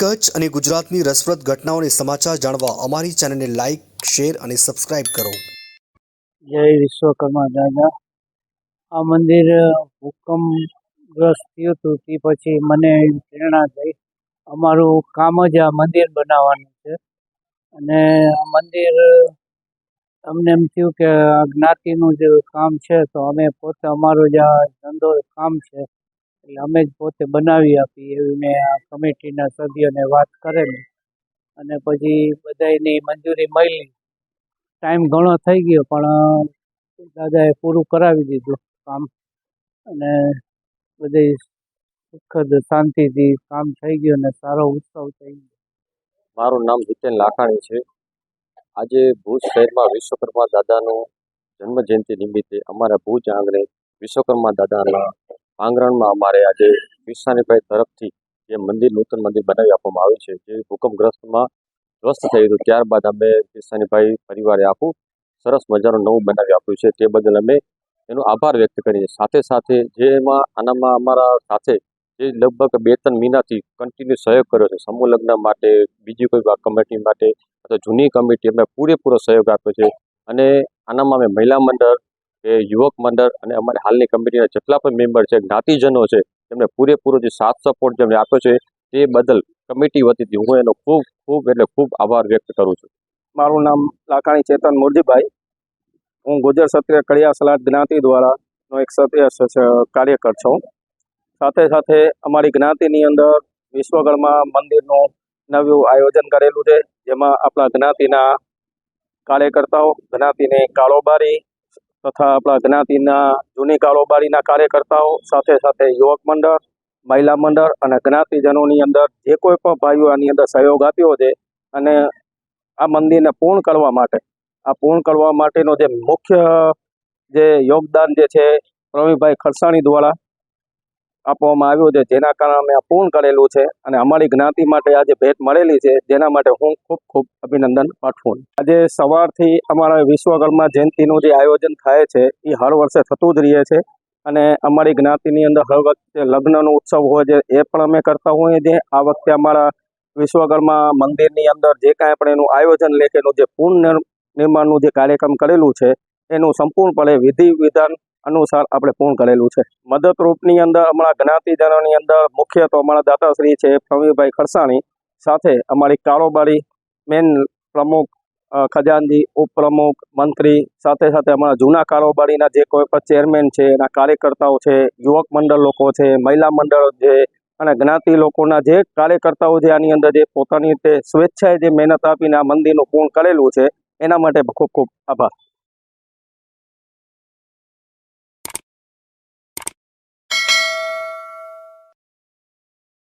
કચ્છ અને ગુજરાતની રસપ્રદ ઘટનાઓને સમાચાર જાણવા અમારી ચેનલને લાઇક શેર અને સબસ્ક્રાઇબ કરો. જય વિશ્વકર્મા દાદા. આ મંદિર ભૂકંપગ્રસ્ત થયું હતું. તે પછી મને પ્રેરણા થઈ. અમારું કામ જ આ મંદિર બનાવવાનું છે. અને આ મંદિર અમને એમ થયું કે આ જ્ઞાતિનું જે કામ છે, તો અમે પોતે અમારો જે આ ધંધો કામ છે. એટલે અમે જ પોતે બનાવી આપીએ એવી મેં આ કમિટીના સભ્યોને વાત કરેલી. અને પછી બધાયની મંજૂરી મળી. ટાઈમ ઘણો થઈ ગયો, પણ દાદાએ પૂરું કરાવી દીધું કામ. અને બધી સુખદ શાંતિથી કામ થઈ ગયું અને સારો ઉત્સવ થઈ ગયો. મારું નામ જીતેન લાખાણી છે. આજે ભુજ શહેરમાં વિશ્વકર્મા દાદાનું જન્મ જયંતિ નિમિત્તે અમારા ભુજ આંગણે વિશ્વકર્મા દાદાના આંગણમાં અમારે આજે વિશાનીભાઈ તરફથી જે મંદિર, નૂતન મંદિર બનાવી આપવામાં આવ્યું છે, જે ભૂકંપગ્રસ્તમાં ધ્વસ્ત થયું હતું. ત્યારબાદ અમે વિશાનીભાઈ પરિવારે આખું સરસ મજાનું નવું બનાવી આપ્યું છે. તે બદલ અમે એનો આભાર વ્યક્ત કરીએ. સાથે સાથે જેમાં આનામાં અમારા સાથે જે લગભગ બે ત્રણ મહિનાથી કન્ટિન્યુ સહયોગ કર્યો છે. સમૂહ લગ્ન માટે, બીજી કોઈ કમિટી માટે અથવા જૂની કમિટી અમે પૂરેપૂરો સહયોગ આપ્યો છે. અને આનામાં અમે મહિલા મંડળ કે યુવક મંડળ અને અમારી હાલની કમિટીના જેટલા પણ મેમ્બર છે, જ્ઞાતિજનો છે, તેમને પૂરેપૂરો જે સાથ સપોર્ટ જેમને આપ્યો છે, તે બદલ કમિટી વતીથી હું એનો ખૂબ ખૂબ એટલે ખૂબ આભાર વ્યક્ત કરું છું. મારું નામ લાકાણી ચેતન મુરજીભાઈ. હું ગુજર ક્ષત્રિય કડિયા સલાટ જ્ઞાતિ દ્વારાનો એક ક્ષત્રિય સ- સ- કાર્યકર છું. સાથે સાથે અમારી જ્ઞાતિની અંદર વિશ્વકર્મા મંદિરનું નવું આયોજન કરેલું છે, જેમાં આપણા જ્ઞાતિના કાર્યકર્તાઓ, જ્ઞાતિની કાળોબારી તથા આપણા જ્ઞાતિના જૂની કાળોબારીના કાર્યકર્તાઓ, સાથે સાથે યુવક મંડળ, મહિલા મંડળ અને જ્ઞાતિજનોની અંદર જે કોઈ પણ ભાઈઓ આની અંદર સહયોગ આપ્યો છે અને આ મંદિરને પૂર્ણ કરવા માટે, આ પૂર્ણ કરવા માટેનો જે મુખ્ય જે યોગદાન જે છે પ્રવીણભાઈ ખરસાણી દ્વારા આપવામાં આવ્યું છે, જેના કારણે અમે પૂર્ણ કરેલું છે અને અમારી જ્ઞાતિ માટે આજે ભેટ મળેલી છે, જેના માટે હું ખૂબ ખૂબ અભિનંદન પાઠવું આજે સવારથી અમારા વિશ્વકર્મા જયંતિનું જે આયોજન થાય છે, એ હર વર્ષે થતું જ રહે છે અને અમારી જ્ઞાતિની અંદર હર વખતે લગ્નનો ઉત્સવ હોય છે, એ પણ અમે કરતા હોઈએ છીએ. આ વખતે અમારા વિશ્વકર્મા મંદિરની અંદર જે કાંઈ પણ એનું આયોજન લેખેનું જે પૂર્ણ નિર્માણનું જે કાર્યક્રમ કરેલું છે, એનું સંપૂર્ણપણે વિધિ વિધાન અનુસાર આપણે પૂર્ણ કરેલું છે. મદદરૂપની અંદર અમારા જ્ઞાતિજનોની અંદર મુખ્ય તો અમારા દાતાશ્રી છે પ્રવીણભાઈ ખરસાણી સાથે અમારી કારોબારી મેન પ્રમુખ ખજાનજી ઉપપ્રમુખ, મંત્રી સાથે સાથે અમારા જૂના કારોબારીના જે કોઈ પણ ચેરમેન છે, એના કાર્યકર્તાઓ છે, યુવક મંડળ લોકો છે, મહિલા મંડળ છે અને જ્ઞાતિ લોકોના જે કાર્યકર્તાઓ છે, આની અંદર જે પોતાની રીતે સ્વેચ્છાએ જે મહેનત આપીને આ મંદિરનું પૂર્ણ કરેલું છે, એના માટે ખૂબ ખૂબ આભાર.